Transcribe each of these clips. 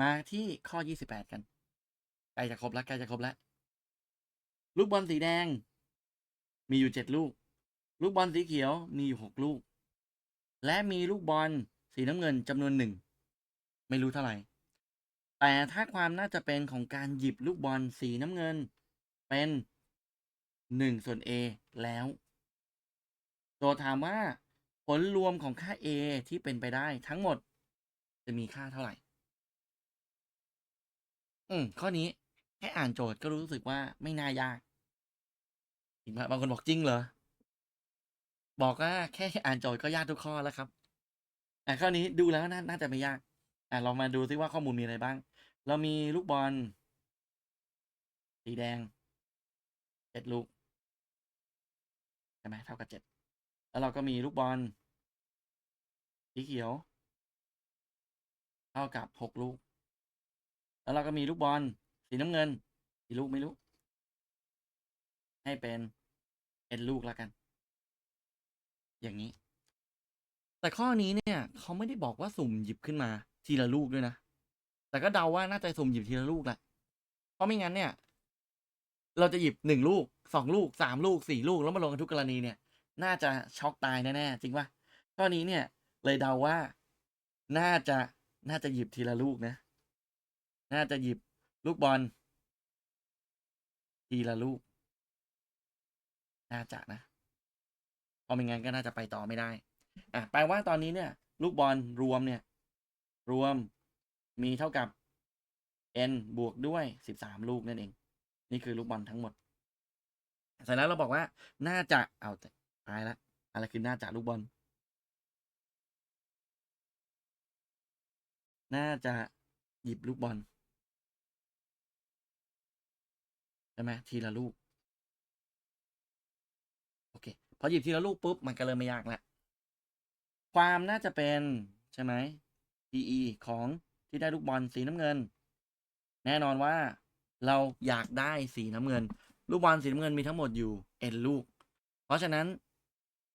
มาที่ข้อ 28 กันใกล้จะครบแล้วใกล้จะครบแล้ว ลูกบอลสีแดง มีอยู่7ลูก ลูกบอลสีเขียวมีอยู่6ลูก และมีลูกบอลสีน้ำเงินจำนวนหนึ่งไม่รู้เท่าไหร่ แต่ถ้าความน่าจะเป็นของการหยิบลูกบอลสีน้ำเงิน เป็นหนึ่งส่วน A แล้วโจทย์ถามว่า ผลรวมของค่า A ที่เป็นไปได้ทั้งหมด จะมีค่าเท่าไหร่ อืม ข้อนี้แค่อ่านโจทย์ก็รู้สึกว่าไม่น่ายากจริงไหมบางคนบอกจริงเหรอ บอกว่าแค่อ่านโจทย์ก็ยากทุกข้อแล้วครับ อะข้อนี้ดูแล้วนาน่าจะไม่ยาก อะเรามาดูซิว่าข้อมูลมีอะไรบ้าง เรามีลูกบอลสีแดงเจ็ดลูกใช่ไหมเท่ากับเจ็ดแล้วเราก็มีลูกบอลสีเขียว เท่ากับหกลูก แล้วเราก็มีลูกบอลสีน้ำเงินกี่ลูกไม่รู้ ให้เป็นเอ็นลูกแล้วกัน อย่างนี้ แต่ข้อนี้เนี่ยเขาไม่ได้บอกว่าสุ่มหยิบขึ้นมา ทีละลูกด้วยนะ แต่ก็เดาว่าน่าจะสุ่มหยิบทีละลูกแหละ เพราะไม่งั้นเนี่ย เราจะหยิบหนึ่งลูกสองลูกสามลูกสี่ลูกแล้วมาลงกันทุกกรณีเนี่ย น่าจะช็อกตายแน่ๆจริงปะข้อนี้เนี่ย เลยเดาว่าน่าจะน่าจะหยิบทีละลูกนะ น่าจะหยิบลูกบอลทีละลูก น่าจะนะพราะไม่งั้นก็น่าจะไปต่อไม่ได้ อะแปลว่าตอนนี้เนี่ย ลูกบอลรวมเนี่ย รวมมีเท่ากับ n บวกด้วยสิบสามลูกนั่นเอง นี่คือลูกบอลทั้งหมดเสร็จแล้วเราบอกว่า น่าจะเอาตายละอะไรคือน่าจะลูกบอล น่าจะหยิบลูกบอล ใช่ไหมทีละลูก โอเค พอหยิบทีละลูกปุ๊บ มันก็เริ่มไม่ยากล้วความน่าจะเป็น ใช่ไหม PE ของที่ได้ลูกบอลสีน้ำเงิน แน่นอนว่าเราอยากได้สีน้ำเงิน ลูกบอลสีน้ำเงินมีทั้งหมดอยู่ n ลูก เพราะฉะนั้น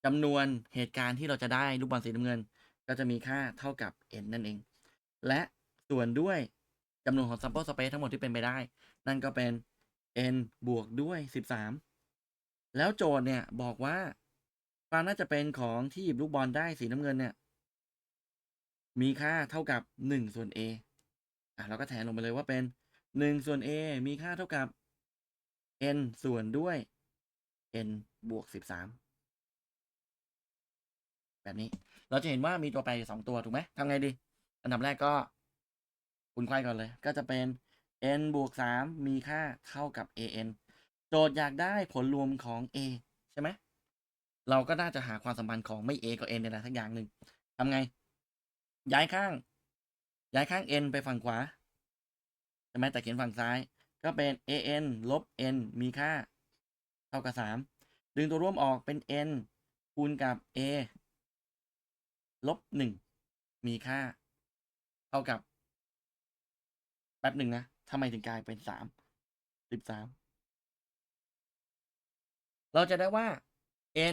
จำนวนเหตุการณ์ที่เราจะได้ลูกบอลสีน้ำเงิน ก็จะมีค่าเท่ากับ n นั่นเอง และส่วนด้วยจำนวนของ sample space ทั้งหมดที่เป็นไปได้ นั่นก็เป็น n บวกด้วย 13 แล้วโจทย์เนี่ยบอกว่าความน่าจะเป็นของที่หยิบลูกบอลได้สีน้ำเงินเนี่ย มีค่าเท่ากับ 1 ส่วน a อะเราก็แทนลงไปเลยว่าเป็น 1 ส่วน a มีค่าเท่ากับ n ส่วนด้วย n บวก 13 แบบนี้เราจะเห็นว่ามีตัวแปรอยู่สองตัว ถูกไหมทำไงดี อันดับแรกก็คูณไขว้ก่อนเลย ก็จะเป็น n บวก 3 มีค่าเท่ากับ an โจทย์อยากได้ผลรวมของ a ใช่ไหม เราก็น่าจะหาความสัมพันธ์ของไม่ a กับ n ในอะไรสักอย่างหนึ่งทำไง ย้ายข้าง ย้ายข้าง n ไปฝั่งขวา ใช่ไหมแต่เขียนฝั่งซ้าย ก็เป็น an ลบ n มีค่า เท่ากับ 3 ดึงตัวร่วมออกเป็น n คูณกับ a ลบ 1 มีค่า เท่ากับ แป๊บหนึ่งนะ ทำไมถึงกลายเป็น3 13เราจะได้ว่า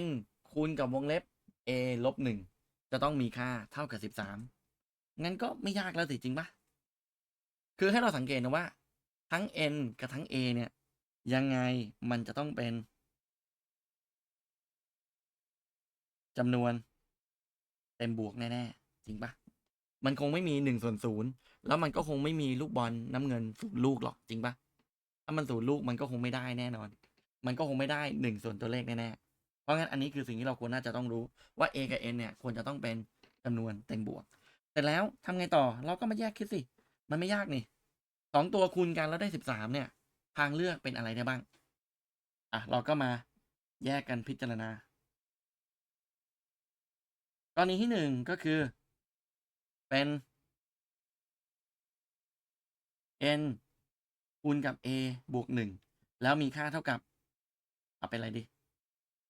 n คูณกับวงเล็บ a ลบ1จะต้องมีค่าเท่ากับ13งั้นก็ไม่ยากแล้วสิจริงปะคือให้เราสังเกตนะว่า ทั้ง n กับทั้ง a เนี่ย ยังไงมันจะต้องเป็นจำนวน เต็มบวกแน่ ๆ จริงปะมันคงไม่มีหนึ่งส่วนศูนย์ แล้วมันก็คงไม่มีลูกบอลน้ำเงินศูนย์ลูกหรอกจริงปะถ้ามันศูนย์ลูกมันก็คงไม่ได้แน่นอน มันก็คงไม่ได้หนึ่งส่วนตัวเลขแน่ๆเพราะงั้นอันนี้คือสิ่งที่เราควรน่าจะต้องรู้ว่า a กับ n เนี่ยควรจะต้องเป็นจำนวนเต็มบวก เสร็จแล้วทำไงต่อเราก็มาแยกคิดสิ มันไม่ยากนี่สองตัวคูณกันแล้วได้สิบสามเนี่ย ทางเลือกเป็นอะไรได้บ้างอะเราก็มาแยกกันพิจารณากรณีที่หนึ่งก็คือ เป็น n คูณกับ a บวกหนึ่งแล้วมีค่าเท่ากับ เอาเป็นอะไรดี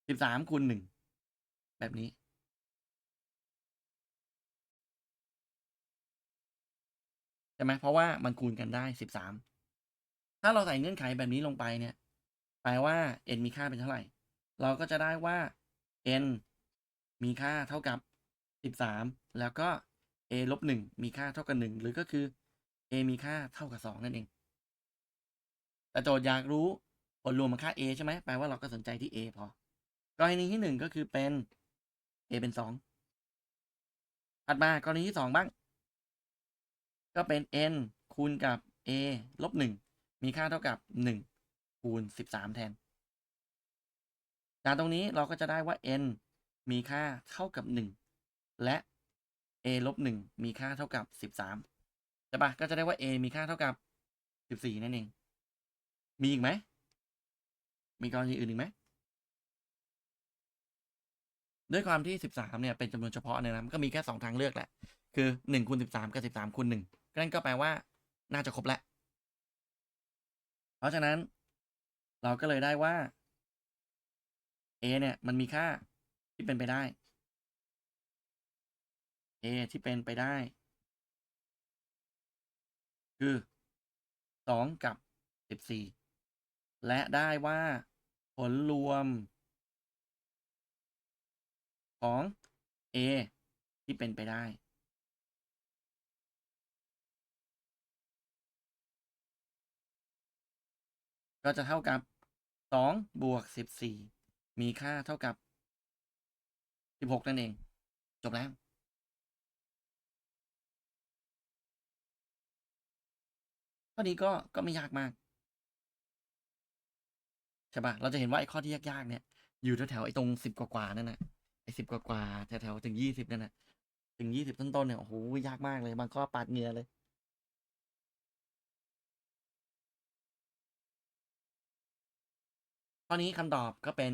สิบสามคูณหนึ่งแบบนี้ ใช่ไหมเพราะว่ามันคูณกันได้สิบสามถ้าเราใส่เงื่อนไขแบบนี้ลงไปเนี่ยแปลว่า n มีค่าเป็นเท่าไหร่ เราก็จะได้ว่า n มีค่าเท่ากับสิบสามแล้วก็ a ลบหนึ่งมีค่าเท่ากับหนึ่งหรือก็คือ a มีค่าเท่ากับสองนั่นเอง แต่โจทย์อยากรู้ผลรวมของค่า a ใช่ไหมแปลว่าเราก็สนใจที่ a พอกรณีที่หนึ่งก็คือเป็น a เป็นสองถัดมากรณีที่สองบ้าง ก็เป็น n คูณกับ a ลบหนึ่งมีค่าเท่ากับหนึ่งคูณสิบสามแทน จากตรงนี้เราก็จะได้ว่า n มีค่าเท่ากับหนึ่งและ a ลบหนึ่งมีค่าเท่ากับสิบสาม ใช่ปะก็จะได้ว่า a มีค่าเท่ากับสิบสี่นั่นเอง มีอีกไหม มีกรณีอื่นอีกไหม ด้วยความที่สิบสามเนี่ยเป็นจำนวนเฉพาะเนี่ยนะมันก็มีแค่สองทางเลือกแหละ คือหนึ่งคูณสิบสามกับสิบสามคูณหนึ่งนั่นก็แปลว่า น่าจะครบแล้ว เพราะฉะนั้น เราก็เลยได้ว่า a เนี่ย มันมีค่าที่เป็นไปได้ a ที่เป็นไปได้ คือสองกับสิบสี่และได้ว่าผลรวม ของ a ที่เป็นไปได้ ก็จะเท่ากับสองบวกสิบสี่มีค่าเท่ากับสิบหกนั่นเอง จบแล้ว ข้อนี้ก็ก็ไม่ยากมากใช่ปะเราจะเห็นว่าไอ้ข้อที่ยากๆเนี่ย อยู่แถวๆไอ้ตรงสิบกว่าๆนั่นนะไอ้สิบกว่าๆแถวๆถึงยี่สิบนั่นนะถึงยี่สิบต้นๆเนี่ยโอ้โหยากมากเลยบางข้อปาดเหงื่อเลยข้อนี้คำตอบก็เป็น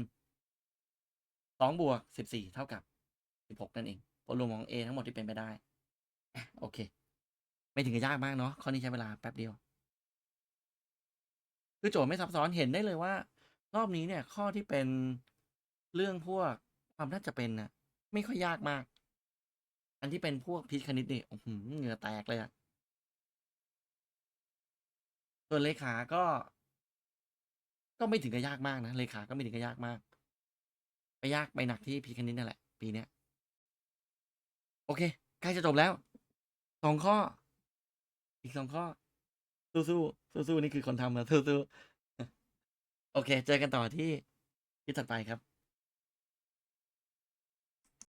สองบวกสิบสี่เท่ากับสิบหกนั่นเองผลรวมของ a ทั้งหมดที่เป็นไปได้ โอเค ไม่ถึงกับยากมากเนาะข้อนี้ใช้เวลาแป๊บเดียว คือโจทย์ไม่ซับซ้อนเห็นได้เลยว่า รอบนี้เนี่ย ข้อที่เป็นเรื่องพวกความน่าจะเป็นนะไม่ค่อยยากมาก อันที่เป็นพวกพิษคณิตนี่โอ้โหเหงื่อแตกเลยอะส่วนเลขาก็ ก็ไม่ถึงกับยากมากนะเลขาก็ไม่ถึงกับยากมาก ไปยากไปหนักที่พิษคณิตนั่นแหละ ปีเนี้ยโอเคใกล้จะจบแล้วสองข้อ อีกสองข้อ สู้ๆสู้ๆนี่คือคนทำนะสู้ๆโอเค เจอกันต่อที่ที่ถัดไปครับ